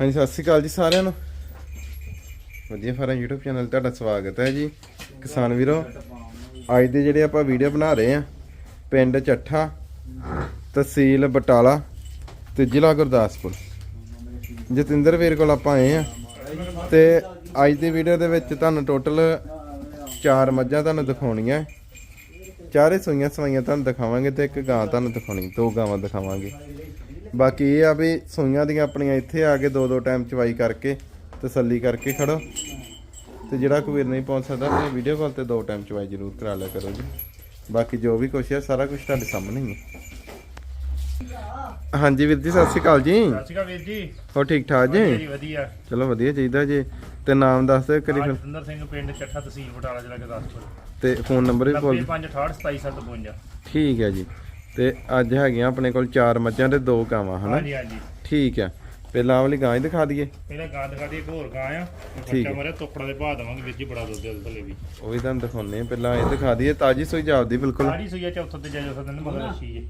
ਹਾਂਜੀ, ਸਤਿ ਸ਼੍ਰੀ ਅਕਾਲ ਜੀ ਸਾਰਿਆਂ ਨੂੰ। ਵਧੀਆ ਫਾਰਮ YouTube ਚੈਨਲ ਤੁਹਾਡਾ ਸਵਾਗਤ ਹੈ ਜੀ। ਕਿਸਾਨ ਵੀਰੋ, ਅੱਜ ਦੇ ਜਿਹੜੇ ਆਪਾਂ ਵੀਡੀਓ ਬਣਾ ਰਹੇ ਆ ਪਿੰਡ ਚੱਠਾ, ਤਹਿਸੀਲ ਬਟਾਲਾ ਤੇ ਜ਼ਿਲ੍ਹਾ ਗੁਰਦਾਸਪੁਰ। ਜਤਿੰਦਰ ਵੀਰ ਕੋਲ ਆਪਾਂ ਆਏ ਆ ਤੇ ਅੱਜ ਦੀ ਵੀਡੀਓ ਦੇ ਵਿੱਚ ਤੁਹਾਨੂੰ ਟੋਟਲ ਚਾਰ ਮੱਝਾਂ ਤੁਹਾਨੂੰ ਦਿਖਾਉਣੀਆਂ। ਚਾਰੇ ਸੂਈਆਂ ਸਵਾਈਆਂ ਤੁਹਾਨੂੰ ਦਿਖਾਵਾਂਗੇ ਤੇ ਇੱਕ ਗਾਂ ਤੁਹਾਨੂੰ ਦਿਖਾਉਣੀ, ਦੋ ਗਾਵਾਂ ਦਿਖਾਵਾਂਗੇ। ਬਾਕੀ ਇਹ ਆ ਵੀ ਸੂਈਆਂ ਦੀਆਂ ਆਪਣੀਆਂ ਇੱਥੇ ਆ ਕੇ ਦੋ ਦੋ ਟਾਈਮ ਚਵਾਈ ਕਰਕੇ ਤਸੱਲੀ ਕਰਕੇ ਖੜੋ। ਤੇ ਜਿਹੜਾ ਕੋਈ ਨਹੀਂ ਪਹੁੰਚ ਸਕਦਾ ਆਪਣੇ ਵੀਡੀਓ ਕਾਲ ਤੇ ਦੋ ਟਾਈਮ ਚਵਾਈ ਜ਼ਰੂਰ ਕਰਾ ਲਿਆ ਕਰੋ ਜੀ। ਬਾਕੀ ਜੋ ਵੀ ਕੁਛ ਹੈ ਸਾਰਾ ਕੁਝ ਤੁਹਾਡੇ ਸਾਹਮਣੇ ਹੀ ਹੈ ਹਾਂਜੀ ਵੀਰ ਜੀ ਸਤਿ ਸ਼੍ਰੀ ਅਕਾਲ ਜੀ। ਸਤਿ ਸ਼੍ਰੀ ਅਕਾਲ ਵੀਰ ਜੀ। ਹੋ ਠੀਕ ਠਾਕ ਜੀ? ਵਧੀਆ ਚਲੋ ਵਧੀਆ ਚਾਹੀਦਾ ਜੀ। ਤੇ ਨਾਮ ਦੱਸ ਦਿਓ ਕਰੀ ਫਿਰ। ਜਤਿੰਦਰ ਸਿੰਘ ਪਿੰਡ ਚੱਠਾ ਤਹਿਸੀਲ ਬਟਾਲਾ ਜ਼ਿਲ੍ਹਾ ਗੁਰਦਾਸਪੁਰ। ਤੇ ਫੋਨ ਨੰਬਰ ਵੀ ਬੋਲ 9568277752 ਠੀਕ ਹੈ ਜੀ। ਤੇ ਅੱਜ ਹੈਗੀਆਂ ਆਪਣੇ ਕੋਲ ਚਾਰ ਮੱਝਾਂ ਤੇ ਦੋ ਗਾਵਾਂ ਹਨਾ? ਹਾਂਜੀ ਹਾਂਜੀ। ਠੀਕ ਹੈ ਪਹਿਲਾਂ ਵਾਲੀ ਗਾਂ ਹੀ ਦਿਖਾ ਦਈਏ। ਪਹਿਲਾਂ ਗਾਂ ਦਿਖਾ ਦੀ ਇੱਕ ਹੋਰ ਗਾਂ ਆ। ਠੀਕ ਬੱਚਾ ਹੈ। ਮਰਿਆ ਤੋਕੜਾ ਦੇ ਭਾਅ ਦਵਾਂਗੇ ਜੀ ਬੜਾ ਦੁੱਧ ਦੇ ਥੱਲੇ ਵੀ। ਉਹ ਵੀ ਤੁਹਾਨੂੰ ਦਿਖਾਉਣੇ ਆ। ਪਹਿਲਾਂ ਇਹ ਦਿਖਾ ਦਈਏ ਤਾਜੀ ਸੋਈ ਜਾਪਦੀ ਬਿਲਕੁਲ। ਸਾਰੀ ਸੂਈਆ ਚੌਥਾ ਤੇ ਜਾਇਓ ਸਦਨ ਮਗਰ ਅੱਛੀ ਜੀ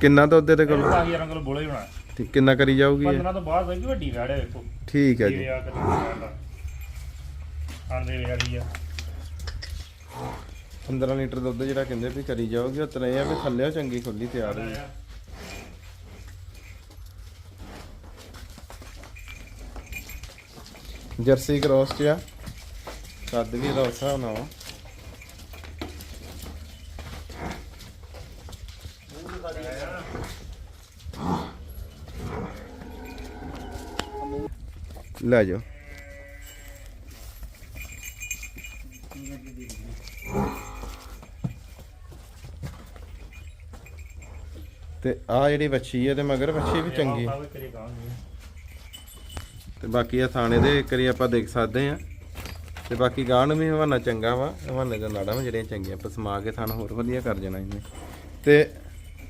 ਕਿੰਨਾ ਦੁੱਧ ਇਹ ਕੋਲ? 10000 ਕਿਲੋ ਬੋਲੇ ਹੋਣਾ। ਤੇ ਕਿੰਨਾ ਕਰੀ ਜਾਊਗੀ ਇਹ? 15 ਤੋਂ ਬਾਅਦ ਹੋਏਗੀ ਵੱਡੀ ਵੈੜ ਹੈ ਵੇਖੋ ਠੀਕ ਹੈ ਜੀ। ਆ ਦਾ ਆਂਦੇ ਵਾਲੀ ਆ। 15 ਲੀਟਰ ਦੁੱਧ ਜਿਹੜਾ ਕਹਿੰਦੇ ਵੀ ਕਰੀ ਜਾਓਗੇ, ਉਹ ਤਰ੍ਹਾਂ ਇਹ ਆ ਵੀ ਥੱਲੇ ਚੰਗੀ ਖੁੱਲੀ ਤਿਆਰ ਹੋਈ। ਜਰਸੀ ਕ੍ਰੋਸ ਚ ਆ ਕੱਦ ਵੀ ਦਾ ਉਸ ਵਾ ਲੈ ਜਾਓ। ਤੇ ਆ ਜਿਹੜੀ ਵੱਛੀ ਹੈ ਤੇ ਮਗਰ ਵੱਛੀ ਵੀ ਚੰਗੀ ਹੈ ਕਰੀ। ਤੇ ਬਾਕੀ ਆ ਥਾਣੇ ਦੇ ਇੱਕ ਵਾਰੀ ਆਪਾਂ ਦੇਖ ਸਕਦੇ ਆ ਤੇ ਬਾਕੀ ਗਾਂ ਨੂੰ ਵੀ ਹਵਾਨਾ ਚੰਗਾ ਵਾ ਹਵਾਨੇ ਦਾ ਨਾੜਾਂ ਵਾ ਜਿਹੜੀਆਂ ਚੰਗੀਆਂ ਆਪਾਂ ਸਮਾ ਕੇ ਥਾਣ ਹੋਰ ਵਧੀਆ ਕਰ ਜਾਣਾ ਇਹਨੇ। ਤੇ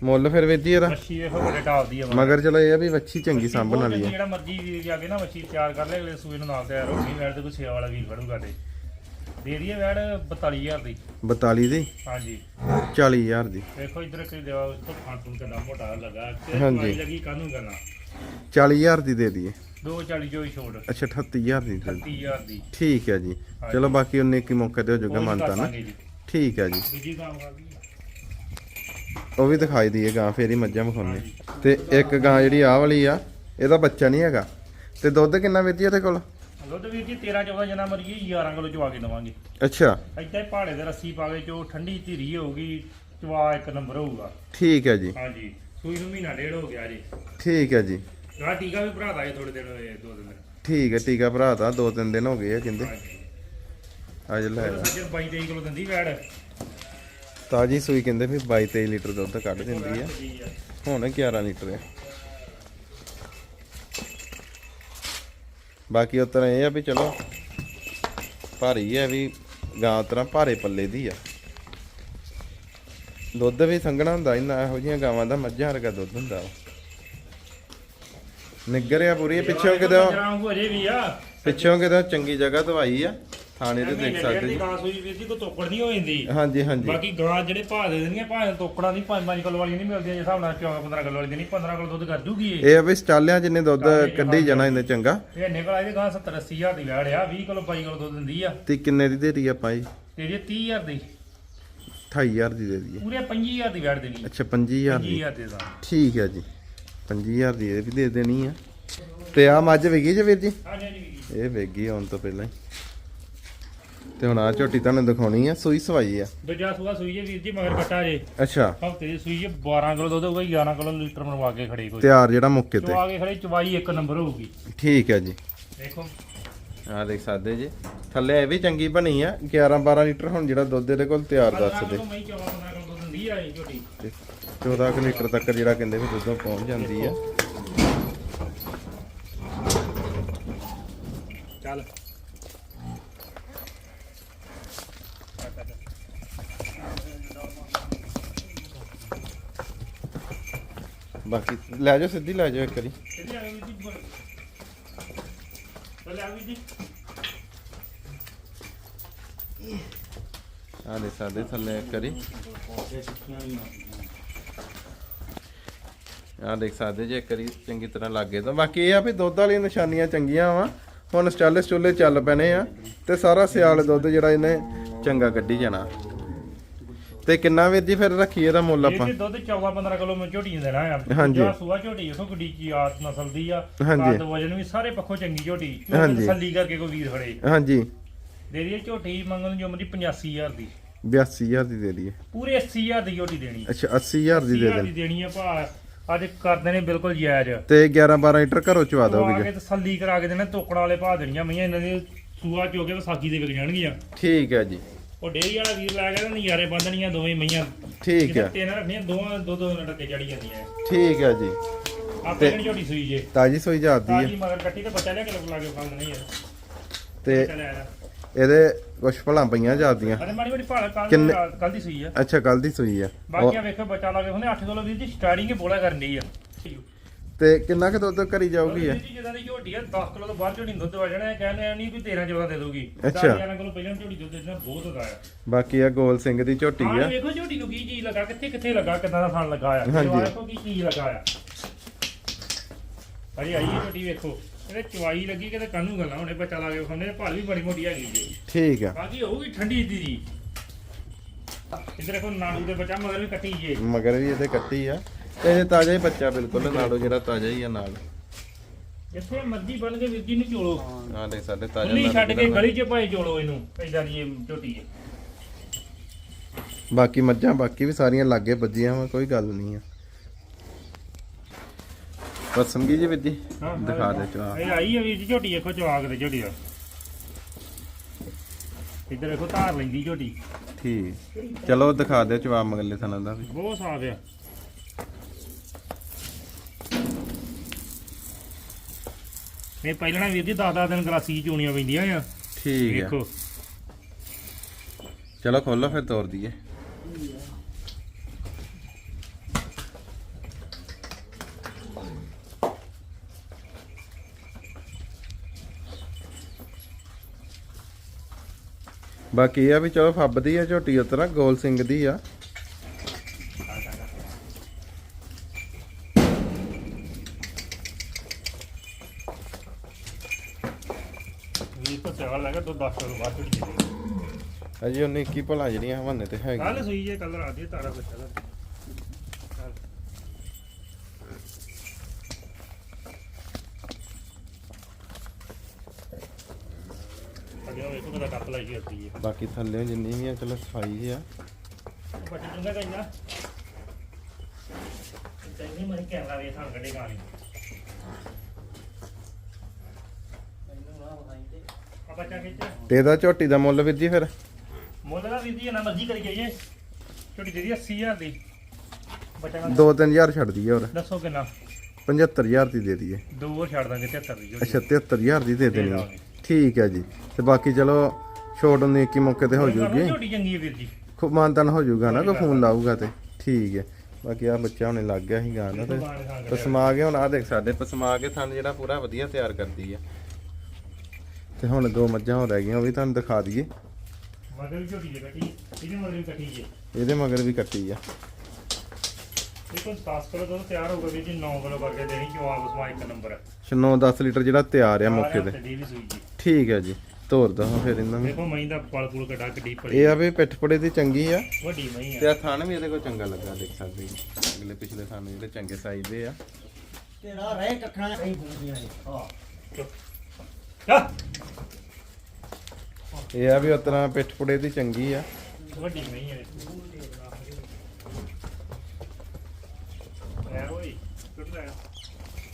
ਮੁੱਲ ਫਿਰ ਵੇਦੀ ਇਹਦਾ? ਮੱਛੀ ਵੇਖੋ ਬੜੇ ਟਾਪ ਦੀ ਆ ਮਗਰ। ਚਲੋ ਇਹ ਆ ਵੀ ਵੱਛੀ ਚੰਗੀ ਸਾਂਭਣ ਵਾਲੀ ਆ। ਜਿਹੜਾ ਮਰਜ਼ੀ ਵੀਰ ਜਾ ਕੇ ਨਾ ਮੱਛੀ ਤਿਆਰ ਕਰ ਲੈ ਅਗਲੇ ਸੂਏ ਨੂੰ ਨਾਲ ਤਿਆਰ ਹੋ ਗਈ ਵੈੜ ਤੇ ਕੋਈ ਸੇਵਾ ਵਾਲਾ ਵੀਰ ਫੜੂਗਾ ਤੇ। ਦੇ ਦਈਏ ਵੈੜ 42000 ਦੀ। 42 ਦੀ? ਹਾਂਜੀ। 40000 ਦੀ। ਵੇਖੋ ਇਧਰ ਕਿ ਦੇਵਾ ਉਸ ਤੋਂ ਪੂਣ ਕਿੰਨਾ ਮੋਟਾ ਲੱਗਾ। ਤੇ ਹਾਂਜੀ। ਦਵਾਈ ਲੱਗੀ ਕਾਹਨੂੰ ਕਰਨਾ? 40000 ਦੀ ਦੇ ਦਈਏ। 240 ਜੋ ਹੀ ਛੋੜ। ਅੱਛਾ 38000 ਦੀ ਦੇ ਦਿਓ। 30000 ਦੀ। ਠੀਕ ਹੈ ਜੀ। ਚਲੋ ਬਾਕੀ ਉਹਨੇ ਕੀ ਮੌਕੇ ਹੋ ਜਾਊਗਾ ਉਹ ਵੀ ਮੰਨਤਾ ਨਾ। ਜੀ। ਠੀਕ ਹੈ ਜੀ। ਦੂਜੀ ਕੰਮ ਕਰ ਲਈ ਉਹ ਵੀ ਦਿਖਾਈ ਦਈਏ ਗਾਂ ਫੇਰ ਹੀ ਮੱਝਾਂ ਵਿਖਾਉਣੇ। ਤੇ ਇੱਕ ਗਾਂ ਜਿਹੜੀ ਆਹ ਵਾਲੀ ਆ ਇਹਦਾ ਬੱਚਾ ਨਹੀਂ ਹੈਗਾ। ਤੇ ਦੁੱਧ ਕਿੰਨਾ ਵੇਚੀ ਇਹਦੇ ਕੋਲ? ਦੁੱਧ ਵੀਰ ਜੀ 13 14 ਜਨਾ ਮਰਜ਼ੀ 11 ਕਿਲੋ ਚਵਾ ਕੇ ਦਵਾਂਗੇ। ਅੱਛਾ। ਇੱਥੇ ਪਹਾੜੇ ਦੇ ਰੱਸੀ ਪਾ ਕੇ ਚੋ ਠੰਡੀ ਧੀਰੀ ਹੋਊਗੀ ਚਵਾ ਇੱਕ ਨੰਬਰ ਹੋਊਗਾ। ਠੀਕ ਹੈ ਜੀ। ਹਾਂਜੀ ਸੂਈ ਨੂੰ ਮਹੀਨਾ ਡੇਢ ਹੋ ਗਿਆ ਜੀ। ਠੀਕ ਹੈ ਜੀ। ਗਾ ਟੀਕਾ ਵੀ ਭਰਾ ਦਾਂਗੇ ਥੋੜੇ ਦਿਨ ਹੋਏ ਦੋ ਦਿਨ। ਠੀਕ ਹੈ ਟੀਕਾ ਭਰਾ ਦਾ ਦੋ ਤਿੰਨ ਦਿਨ ਹੋ ਗਏ ਆ ਕਹਿੰਦੇ। ਹਾਂਜੀ। ਅੱਜ ਲੈ। ਆ। ਸੱਜਣ 22 23 ਕਿਲੋ ਦਿੰਦੀ ਵੈੜ। ਤਾਜੀ ਸੂਈ ਕਹਿੰਦੇ ਵੀ 22 23 ਲੀਟਰ ਦੁੱਧ ਕੱਢ ਦਿੰਦੀ ਆ। ਹੁਣ 11 ਲੀਟਰ ਆ। ਬਾਕੀ ਉਸ ਤਰ੍ਹਾਂ ਇਹ ਆ ਵੀ ਚਲੋ ਭਾਰੀ ਹੈ ਵੀ ਗਾਂ ਤਰ੍ਹਾਂ ਭਾਰੇ ਪੱਲੇ ਦੀ ਆ। ਦੁੱਧ ਵੀ ਸੰਘਣਾ ਹੁੰਦਾ ਇਹਨਾਂ ਇਹੋ ਜਿਹੀਆਂ ਗਾਵਾਂ ਦਾ ਮੱਝਾਂ ਵਰਗਾ ਦੁੱਧ ਹੁੰਦਾ ਵਾ। ਨਿੱਗਰ ਆ ਪੂਰੀ ਪਿੱਛੋਂ ਕਿਦੋਂ ਹੋ ਜੇ ਵੀ ਆ। ਪਿੱਛੋਂ ਕਿਦੋਂ ਚੰਗੀ ਜਗ੍ਹਾ ਦਵਾਈ ਆ। ਥਾਣੇ ਤੇ ਦੇਖ ਸਕਦੇ। ਜੀ ਗਾਂ ਸੂਈ ਵੀਰ ਜੀ ਕੋ ਤੋਕੜ ਨਹੀਂ ਹੋ ਜਾਂਦੀ। ਹਾਂਜੀ ਹਾਂਜੀ। ਬਾਕੀ ਗਾਂ ਜਿਹੜੇ ਭਾਅ ਦੇ ਦਿੰਦੀਆਂ ਭਾਵੇਂ ਤੋਕੜਾਂ ਦੀ 5-5 ਕਿਲੋ ਵਾਲੀਆਂ ਨਹੀਂ ਮਿਲਦੀਆਂ ਜੇ ਹਿਸਾਬ ਨਾਲ 14 15 ਕਿਲੋ ਵਾਲੀ ਨਹੀਂ 15 ਕਿਲੋ ਦੁੱਧ ਕਰ ਇਹ। ਇਹ ਆ ਵੀ ਸਟਾਲਿਆਂ ਜਿੰਨੇ ਦੁੱਧ ਕੱਢੀ ਜਾਣਾ ਇਹਨੇ ਚੰਗਾ। ਇਹ ਨਿਕਲ ਆਈ ਗਾਂ 70 80 ਹਜ਼ਾਰ ਦੀ ਵੈੜ ਆ 20 ਕਿਲੋ 22 ਕਿਲੋ ਦੁੱਧ ਦਿੰਦੀ ਆ। ਤੇ ਕਿੰਨੇ ਦੀ ਦੇਰੀ ਆਪਾਂ ਜੀ? ਤੇ ਜੇ 30 ਹਜ਼ਾਰ ਦੀ। 28000 ਦੀ ਦੇ ਦਈਏ। ਪੂਰੇ 25000 ਦੀ ਵੈੜ ਦੇਣੀ। ਅੱਛਾ 25000 ਦੀ। 25000 ਦੇ ਦਾਂ ਠੀਕ ਹੈ ਜੀ। 25000 ਦੀ ਇਹ ਵੀ ਦੇ ਦੇਣੀ ਆ। ਤੇ ਆ ਮੱਝ ਵਿਕੀ ਜੇ ਵੀਰ ਜੀ? ਹਾਂਜੀ ਹਾਂਜੀ। ਇਹ ਵਿਕੀ ਆਉਣ ਤੋਂ ਪਹਿਲਾਂ ਹੀ। ਤੇ ਹੁਣ ਆ ਝੋਟੀ ਤੁਹਾਨੂੰ ਦਿਖਾਉਣੀ ਆ ਸੂਈ ਸਵਾਈ ਆ। ਦੂਜਾ ਸੂਆ ਸੂਈ ਜੇ ਵੀਰ ਜੀ ਮਗਰ ਕੱਟਾ ਜੇ। ਅੱਛਾ। ਹਫ਼ਤੇ ਦੀ ਸੂਈ ਜੇ 12 ਕਿਲੋ ਦੁੱਧ ਹੋਊਗਾ 11 ਕਿਲੋ ਲੀਟਰ ਮਰਵਾ ਕੇ ਖੜੀ ਕੋਈ। ਤਿਆਰ ਜਿਹੜਾ ਮੁੱਕੇ ਤੇ। ਚਵਾ ਕੇ ਖੜੀ ਚਵਾਈ ਇੱਕ ਨੰਬਰ ਹੋਊਗੀ। ਠੀਕ ਹੈ ਜੀ। ਦੇਖੋ। ਆ ਦੇਖ ਸਕਦੇ ਜੀ। ਥੱਲੇ ਇਹ ਵੀ ਚੰਗੀ ਬਣੀ ਆ 11 12 ਲੀਟਰ ਹੁਣ ਜਿਹੜਾ ਦੁੱਧ ਇਹਦੇ ਕੋਲ ਤਿਆਰ ਦੱਸਦੇ ਮੈਂ 14 15 ਕਿਲੋ ਦੁੱਧ ਦਿੰਦੀ ਆ ਇਹ ਝੋਟੀ। ਤੇ 14 ਕੁ ਲੀਟਰ ਤੱਕ ਜਿਹੜਾ ਕਹਿੰਦੇ ਵੀ ਦੁੱਧੋਂ ਪਹੁੰਚ ਜਾਂਦੀ ਆ। ਚੱਲ। ਬਾਕੀ ਲੈ ਜਾਓ ਸਿੱਧੀ, ਲੈ ਜਾਓ ਇੱਕ ਵਾਰੀ। ਆ ਦੇ ਸਾਡੇ ਥੱਲੇ ਇੱਕ ਵਾਰੀ। ਆ ਦੇਖ ਸਕਦੇ ਜੇ ਇੱਕ ਚੰਗੀ ਤਰ੍ਹਾਂ ਲੱਗੇ ਤਾਂ। ਬਾਕੀ ਇਹ ਆ ਵੀ ਦੁੱਧ ਵਾਲੀਆਂ ਨਿਸ਼ਾਨੀਆਂ ਚੰਗੀਆਂ ਵਾ। ਹੁਣ ਸਟਾਲੇ ਸਟੂਲੇ ਚੱਲ ਪੈਣੇ ਆ ਤੇ ਸਾਰਾ ਸਿਆਲ ਦੁੱਧ ਜਿਹੜਾ ਇਹਨੇ ਚੰਗਾ ਕੱਢੀ ਜਾਣਾ। ਤੇ ਕਿੰਨਾ ਵੀਰ ਜੀ ਫਿਰ ਰੱਖੀ ਇਹਦਾ ਮੁੱਲ ਇਹ ਆਪਾਂ? ਤੇ ਦੁੱਧ 14 15 ਕਿਲੋ ਮੈਂ ਝੋਟੀ ਨੂੰ ਦੇਣਾ ਆ। ਹਾਂਜੀ। ਜਿਹੜਾ ਸੂਆ ਝੋਟੀ ਇਥੋਂ ਗੱਡੀ ਕੀ ਆਤ ਨਸਲ ਦੀ ਆ। ਹਾਂਜੀ। ਵਜਨ ਵੀ ਸਾਰੇ ਪੱਖੋਂ ਚੰਗੀ ਝੋਟੀ। ਹਾਂਜੀ। ਤਸੱਲੀ ਕਰਕੇ ਕੋਈ ਵੀਰ ਖੜੇ ਹਾਂਜੀ। ਦੇ ਦਈਏ ਝੋਟੀ ਮੰਗਣ ਨੂੰ ਜੁਮਰੀ 85000 ਦੀ। 82000 ਦੀ ਦੇ ਦਈਏ। ਪੂਰੇ 80000 ਦੀ ਝੋਟੀ ਦੇਣੀ। ਅੱਛਾ 80000 ਦੀ ਦੇ 80000 ਦੇ ਦੀ ਦੇਣੀ ਆ ਭਾ ਅੱਜ ਕਰਦੇ ਨੇ ਬਿਲਕੁਲ ਜਾਇਜ਼। ਤੇ 11 12 ਲੀਟਰ ਘਰੋਂ ਚਵਾ ਦੋਗੇ ਕੇ ਤਸੱਲੀ ਕਰਾ ਕੇ ਦੇਣਾ ਤੋਕੜਾਂ ਵਾਲੇ ਭਾ ਦੇਣੀਆਂ ਮਈਆਂ ਇਹਨਾਂ ਦੇ ਸੂਆ ਚੋ ਕੇ ਵਿਸਾਖੀ ਦੇ ਵਿਕ ਜਾਣਗੀਆਂ। ਠੀਕ ਹੈ ਜੀ। ਉਹ ਡੇਰੀ ਵਾਲਾ ਵੀਰ ਲੈ ਗਿਆ ਨਜ਼ਾਰੇ ਬੰਦਣੀਆਂ ਦੋਵੇਂ ਮਈਆਂ। ਠੀਕ ਹੈ ਤਿੰਨ ਰੱਖਣੀਆਂ ਦੋਵਾਂ ਦੋ ਦੋ ਤੇ ਚੜੀ ਜਾਂਦੀਆਂ ਠੀਕ ਹੈ ਜੀ। ਆਪੇ ਕਿਹੜੀ ਝੋਟੀ ਸੂਈ ਜੇ। ਤਾਜੀ ਸੋਈ ਜਾਂਦੀ ਹੈ ਤਾਜੀ ਮਗਰ ਕੱਟੀ ਤੇ ਬੱਚਾ ਲਿਆ ਕੇ ਲੋਕ ਲਾ ਕੇ ਖਾਣ ਨਹੀਂ ਯਾਰ ਤੇ ਇਹਦੇ ਕੁਛ ਭਲਾਂ ਪਈਆਂ ਜਾਂਦੀਆਂ ਅਰੇ ਮਾੜੀ ਮਾੜੀ ਭਾਲ ਕੱਲ ਦੀ ਸੂਈ ਆ। ਅੱਛਾ ਕੱਲ ਦੀ ਸੋਈ ਆ। ਬਾਕੀਆਂ ਵੇਖੋ ਬੱਚਾ ਲਾ ਕੇ ਉਹਨੇ 8 ਕਿਲੋ ਵੀਰ ਜੀ ਸਟਾਰਟਿੰਗ ਹੀ ਬੋਲਾ ਕਰਨ ਦੀ ਆ। ਤੇ ਕਿੰਨਾ ਕਿ ਦੁੱਧ ਕਰੀ ਜਾਊਗੀ ਇਹ? ਜਿਹਦਾ ਦੀ ਝੋਟੀ ਆ 10 ਕਿਲੋ ਤੋਂ ਬਾਅਦ ਝੋਟੀ ਨੂੰ ਦੁੱਧ ਆ ਜਾਣਾ ਕਹਿੰਦੇ ਨਹੀਂ ਵੀ 13 14 ਦੇ ਦੋਗੀ ਅੱਛਾ। 11 ਕਿਲੋ ਪਹਿਲਾਂ ਝੋਟੀ ਦੁੱਧ ਦੇਣਾ ਬਹੁਤ ਹੁੰਦਾ ਆ। ਬਾਕੀ ਆ ਗੋਲ ਸਿੰਘ ਦੀ ਝੋਟੀ ਹਾਂ ਆ ਵੇਖੋ ਝੋਟੀ ਨੂੰ ਕੀ ਚੀਜ਼ ਲੱਗਾ ਕਿੱਥੇ ਕਿੱਥੇ ਲੱਗਾ ਕਿੱਦਾਂ ਦਾ ਥਣ ਲੱਗਾ ਆ। ਹਾਂਜੀ। ਜਵਾਈ ਵੇਖੋ ਕੀ ਚੀਜ਼ ਲੱਗਾ ਆ। ਅਰੇ ਆਈ ਇਹ ਝੋਟੀ ਵੇਖੋ। ਇਹਦੇ ਚਵਾਈ ਲੱਗੀ ਕਿਤੇ ਕਾਨੂੰ ਗੱਲਾਂ ਹੁਣੇ ਬੱਚਾ ਲਾ ਕੇ ਖਾਂਦੇ ਭਾਲ ਵੀ ਬੜੀ ਮੋਟੀ ਹੈਗੀ ਜੀ। ਠੀਕ ਆ। ਬਾਕੀ ਹੋਊਗੀ ਠੰਡੀ ਦੀ ਜੀ। ਇਧਰ ਦੇਖੋ ਨਾੜੂ ਦੇ ਬੱਚਾ ਮਗਰ ਵੀ ਕੱਟੀ ਜੇ। ਮਗਰ ਵੀ ਇਹਦੇ ਕੱਟੀ ਆ। ਤੇ ਇਹ ਤਾਜ਼ਾ ਹੀ ਬੱਚਾ ਬਿਲਕੁਲ ਨਾਲੋਂ ਜਿਹੜਾ ਤਾਜ਼ਾ ਹੀ ਆ ਨਾਲ। ਜਿੱਥੇ ਮਰਜ਼ੀ ਬਣ ਕੇ ਜੀ ਨੂੰ ਚੋਲੋ ਆ ਦੇਖ ਸਾਡੇ ਤਾਜ਼ਾ ਉੱਲੀ ਛੱਡ ਕੇ ਗਲੀ 'ਚ ਭਾਈ ਚੋਲੋ ਇਹਨੂੰ ਏਦਾਂ ਦੀ ਇਹ ਝੋਟੀ ਹੈ। ਬਾਕੀ ਮੱਝਾਂ ਬਾਕੀ ਵੀ ਸਾਰੀਆਂ ਲਾਗੇ ਵੱਜੀਆਂ ਵਾ ਕੋਈ ਗੱਲ ਨਹੀਂ ਆ। ਬਸ ਸਮਝੀ ਜੀ ਵਿੱਦੀ ਹਾਂ, ਦਿਖਾ ਦੇ ਚਾ ਇਹ ਆਈ ਹੈ ਵੀਰ ਜੀ ਝੋਟੀ ਦੇਖੋ ਜਵਾਗ ਦੇ ਝੋਟੀ ਦਾ ਇੱਧਰ ਦੇਖੋ ਧਾਰ ਲੈਂਦੀ ਝੋਟੀ। ਠੀਕ। ਚਲੋ ਦਿਖਾ ਦਿਓ ਚਵਾ ਮਗਲੇ ਥਣਾ ਦਾ ਵੀ। ਬਹੁਤ ਸਾਫ਼ ਆ। ਇਹ ਪਹਿਲਾਂ ਵੀਰ ਜੀ 10-10 ਦਿਨ ਗਲਾਸੀ ਚੋਣੀਆਂ ਪੈਂਦੀਆਂ ਆ। ਠੀਕ ਆ। ਵੇਖੋ। ਚਲੋ ਖੋਲੋ ਫਿਰ ਤੋਰ ਦਈਏ। ਬਾਕੀ ਇਹ ਆ ਵੀ ਚਲੋ ਫੱਬਦੀ ਆ ਝੋਟੀ ਉਤਰਾ ਗੋਲ ਸਿੰਘ ਦੀ ਆ ਵੀਰ ਕੋ ਸੇਵਾ ਲੱਗਾ ਤੋਂ 10 ਤੋਂ ਬਾਅਦ ਝੋਟੀ ਦੇ ਅਜੇ ਉਹਨੇ ਕੀ ਭਲਾ ਜਿਹੜੀਆਂ ਹਵਾਨੇ ਤੇ ਕੱਲ ਹੈਗੀ ਸੂਈ ਜੇ ਕੱਲ ਰਾਤ ਦੀ ਤਾਰਾ ਬੱਚਾ ਦਾ ਕੱਲ੍ਹ। ਅੱਗੇ ਉਹ ਵੇਖੋ ਕਿਹਦਾ ਕੱਪ ਲਾਈ ਹੁੰਦੀ ਹੈ ਬਾਕੀ ਥੱਲੇ ਜਿੰਨੀ ਵੀ ਆ ਚਲੋ ਸਫ਼ਾਈ ਆ। ਬੱਚੇ ਚੁੰਗਾ ਕਹਿੰਦਾ ਤੈਨੂੰ ਮਨ ਕੈਮਰਾ ਵੇ ਥਾਂ ਕੱਢੇ ਗਾਣੀ ਆ ਬੱਚਾ ਖਿੱਚ। ਤੇ ਇਹਦਾ ਝੋਟੀ ਦਾ ਮੁੱਲ ਵੀਰ ਜੀ ਫਿਰ? ਮੁੱਲ ਦਾ ਵੀਰ ਜੀ ਇਹਨਾਂ ਮਰਜ਼ੀ ਕਰੀ ਜਾਈਏ। ਛੋਟੀ ਜਿਹੀ 80000 ਦੀ। ਬੱਚਾ ਕਹਿੰਦਾ 2-3000 ਛੱਡ ਦਈਏ ਹੋਰ। ਦੱਸੋ ਕਿੰਨਾ? 75000 ਦੀ ਦੇ ਦਈਏ। ਦੋ ਹੋਰ ਛੱਡ ਦਾਂਗੇ 73 ਦੀ ਅੱਛਾ 73000 ਦੀ ਦੇ ਦੇਣੀ। ਠੀਕ ਹੈ ਜੀ। ਤੇ ਬਾਕੀ ਚਲੋ ਛੋਟ ਨੂੰ ਇੱਕ ਹੀ ਮੌਕੇ ਤੇ ਹੋ ਜੂਗੀ। ਝੋਟੀ ਚੰਗੀ ਹੈ ਵੀਰ ਜੀ। ਖੂਬ ਮਾਨਤਨ ਹੋ ਜੂਗਾ ਨਾ ਕੋਈ ਫੋਨ ਲਾਊਗਾ ਤੇ। ਠੀਕ ਹੈ। ਬਾਕੀ ਆ ਬੱਚਾ ਹੁਣੇ ਲੱਗ ਗਿਆ ਸੀ ਗਾਂ ਨਾ ਤੇ ਪਸਮਾ ਕੇ ਹੁਣ ਆ ਦੇਖ ਸਾਡੇ ਪਸਮਾ ਕੇ ਥਣ ਜਿਹੜਾ ਪੂਰਾ ਵਧੀਆ ਤਿਆਰ ਕਰਦੀ ਆ। ਤੇ ਹੁਣ ਦੋ ਮੱਝਾਂ ਹੋ ਰਹਿ ਗਈਆਂ ਉਹ ਵੀ ਤੁਹਾਨੂੰ ਦਿਖਾ ਦਈਏ। ਮਗਰ ਵੀ ਝੋਟੀ ਜੇ ਕੱਟੀ ਇਹਦੇ ਮਗਰ ਵੀ ਕੱਟੀ ਜੇ ਇਹਦੇ ਮਗਰ ਵੀ ਕੱਟੀ ਆ। ਕੋਈ 10 ਕਿਲੋ ਦੁੱਧ ਤਿਆਰ ਹੋਊਗਾ ਵੀਰ ਜੀ 9 ਕਿਲੋ ਕਰਕੇ ਦੇਣੀ ਕਿਉਂ ਆਪ ਇੱਕ ਨੰਬਰ 9-10 ਲੀਟਰ ਜਿਹੜਾ ਤਿਆਰ ਆ ਮੌਕੇ ਤੇ। ਦੀ ਵੀ ਸੂਈ ਜੀ। ਠੀਕ ਹੈ ਜੀ ਤੋਰ ਦੋ ਫਿਰ ਇਹਨਾਂ ਨੂੰ। ਦੇਖੋ ਮਹੀਂ ਦਾ ਪਲ ਪੁਲ ਕੱਢਾ ਕਿੱਡੀ ਪੜੀ ਇਹ ਆ ਵੀ ਪਿੱਠ ਪੜੇ ਦੀ ਚੰਗੀ ਆ। ਵੱਡੀ ਮਹੀਂ ਤੇ ਆ ਥਣ ਵੀ ਇਹਦੇ ਕੋਲ ਚੰਗਾ ਲੱਗਾ ਦੇਖ ਸਕਦੇ ਜੀ ਅਗਲੇ ਪਿਛਲੇ ਥਣ ਜਿਹੜੇ ਚੰਗੇ ਸਾਈਜ਼ ਦੇ ਆ। ਤੇਰਾ ਰਹਿ ਕੱਖਾਂ ਕਈ ਫੁੱਟਦੀਆਂ ਨੇ ਹਾਂ। ਜਾ ਇਹ ਆ ਵੀ ਉਤਰਾ ਪਿੱਠ ਪੜੇ ਦੀ ਚੰਗੀ ਆ। ਵੱਡੀ ਮਹੀਂ ਆ ਐ ਓਏ ਟੁੱਟ ਰਿਹਾ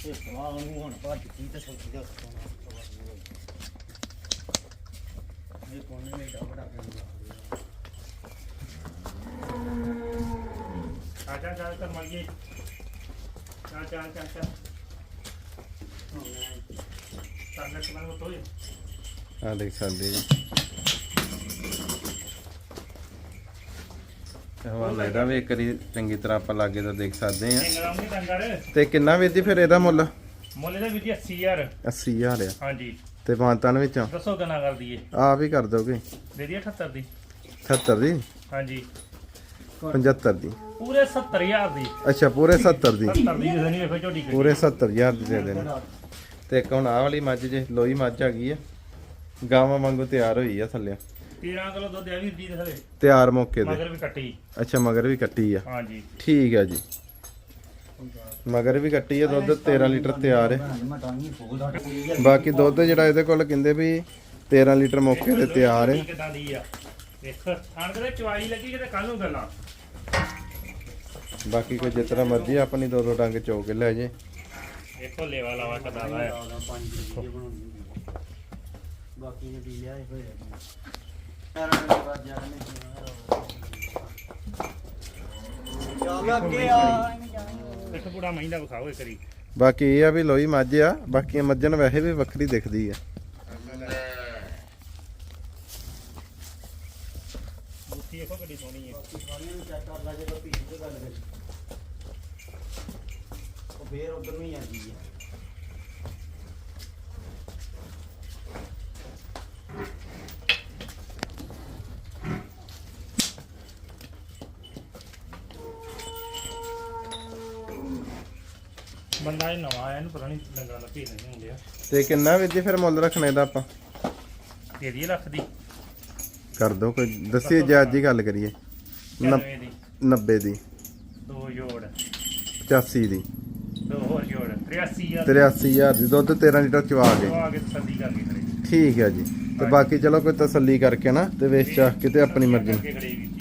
ਇਹ ਸਵਾਲ ਨੂੰ ਹੁਣ ਭੱਜ ਕੀ ਤੇ ਸੋਚੀ ਦਾ ਇਹ ਕੋਨੇ ਨੇ ਡਬੜਾ ਕਰ ਆ ਜਾ ਜਾ ਕਰ ਮਰ ਗਈ ਚਾ ਚਾ ਚਾ ਚਾ ਤਾਂ ਨਾ ਕਮਨ ਤੋਏ ਆ ਦੇਖ ਸਕਦੇ ਜੀ। ਹਵਾਲਾ ਇਹਦਾ ਵੀ ਇੱਕ ਵਾਰੀ ਚੰਗੀ ਤਰ੍ਹਾਂ ਆਪਾਂ ਲਾਗੇ ਤਾਂ ਦੇਖ ਸਕਦੇ ਆ ਤੇ ਕਿੰਨਾ ਵੀਰ ਜੀ ਫਿਰ ਇਹਦਾ ਮੁੱਲ? ਮੁੱਲ ਦਾ ਵੀਰ ਜੀ 80000 80000 ਆ। ਹਾਂਜੀ। ਤੇ ਮਾਨਤਾਨ ਵਿੱਚੋਂ? ਦੱਸੋ ਕਿੰਨਾ ਕਰ ਦਈਏ। ਆਪ ਹੀ ਕਰ ਦੋਗੇ। ਦੇ ਦਈਏ 78 ਦੀ। 70 ਦੀ? ਹਾਂਜੀ। 75 ਦੀ। ਪੂਰੇ 70000 ਦੀ। ਅੱਛਾ ਪੂਰੇ 70 ਦੀ। 70 ਦੀ ਨਹੀਂ ਵੇਖੋ ਝੋਟੀ। ਪੂਰੇ 70000 ਦੀ ਦੇ ਦੇਣੇ। ਤੇ ਇੱਕ ਹੁਣ ਆਹ ਵਾਲੀ ਮੱਝ ਜੇ ਲੋਈ ਮੱਝ ਆ ਗਈ ਆ। ਗਾਵਾਂ ਵਾਂਗੂ ਤਿਆਰ ਹੋਈ ਆ ਥੱਲੇ। 13 ਕਿਲੋ ਦੁੱਧ ਆ ਵੀਰ ਜੀ ਦੇ ਥਲੇ। ਤਿਆਰ ਮੌਕੇ ਤੇ। ਮਗਰ ਵੀ ਕੱਟੀ। ਅੱਛਾ ਮਗਰ ਵੀ ਕੱਟੀ ਆ। ਹਾਂਜੀ। ਠੀਕ ਆ ਜੀ। ਮਗਰ ਵੀ ਕੱਟੀ ਆ ਦੁੱਧ 13 ਲੀਟਰ ਤਿਆਰ ਹੈ ਹੀ ਬਾਕੀ ਦੁੱਧ ਜਿਹੜਾ ਇਹਦੇ ਕੋਲ ਕਹਿੰਦੇ ਵੀ 13 ਲੀਟਰ ਮੌਕੇ ਤੇ ਤਿਆਰ ਹੈ ਕਿਦਾਂ ਦੀ ਆ। ਵੇਖ ਖਾਣ ਕਦੇ ਚਵਾਈ ਲੱਗੀ ਕਿਤੇ ਕੱਲ ਨੂੰ ਗੱਲਾਂ। ਬਾਕੀ ਕੋਈ ਤਰ੍ਹਾਂ ਮਰਜ਼ੀ ਆਪਣੀ ਦੋ ਦੋ ਡੰਗ ਚੋ ਕੇ ਲੈ ਜੇ। ਵੇਖੋ ਲੇਵਾ ਲਾਵਾ ਕਦਾ ਦਾ ਬਾਕੀ ਨੇ ਦੀ ਲਿਆ ਹੋਏ ਯਾਰ ਦੇ ਬਾਅਦ ਜਾ ਚੱਲ ਅੱਗੇ ਆ। ਪੂਰਾ ਮਹਿੰਦਾ ਵਿਖਾਓ ਇੱਕ ਵਾਰੀ। ਬਾਕੀ ਇਹ ਆ ਵੀ ਲੋਈ ਮੱਝ ਆ ਬਾਕੀਆਂ ਮੱਝਾਂ ਨੂੰ ਵੈਸੇ ਵੀ ਵੱਖਰੀ ਦਿਖਦੀ ਆ। ਬੁੱਤੀ ਵੇਖੋ ਕਿੱਡੀ ਸੋਹਣੀ ਹੈ ਸਾਰਿਆਂ ਨੂੰ ਚੈੱਕ ਕਰ ਲਾ ਜੇ ਕੋਈ ਭੀੜ ਦੀ ਗੱਲ ਕਰੀ ਉਹ ਫੇਰ ਉਧਰ ਨੂੰ ਹੀ ਆਂਦੀ ਹੈ ਇਹਨੂੰ ਪਤਾ ਨਹੀਂ ਡੰਗਰਾਂ ਦਾ ਭੇਦ ਨਹੀਂ ਹੁੰਦਿਆ ਤੇ ਕਿੰਨਾ ਵੀਰ ਜੀ ਫਿਰ ਮੁੱਲ ਰੱਖਣਾ ਇਹਦਾ ਆਪਾਂ? ਦੇ ਦੀ ਲੱਖ ਦੀ। ਕਰ ਦੋ ਕੋਈ ਦੱਸੀਏ ਜੇ ਅੱਜ ਹੀ ਗੱਲ ਕਰੀਏ। ਨੱਬ- 90 ਦੀ। 90 ਦੀ। ਦੋ ਜੋੜ। 85 ਦੀ। ਦੋ ਹੋਰ ਜੋੜ। 83000 83000 ਦੀ। ਦੁੱਧ 13 ਲੀਟਰ ਚਵਾ ਕੇ। ਉਹ ਆ ਕੇ ਤਸੱਲੀ ਕਰਕੇ ਖੜੇ। ਠੀਕ ਹੈ ਜੀ। ਤੇ ਬਾਕੀ ਚਲੋ ਕੋਈ ਤਸੱਲੀ ਕਰਕੇ ਨਾ ਤੇ ਵੇਚ ਚਾਹ ਕੇ ਤੇ ਆਪਣੀ ਮਰਜ਼ੀ ਨਾਲ। ਕਰਕੇ ਖੜੇ ਵੀ।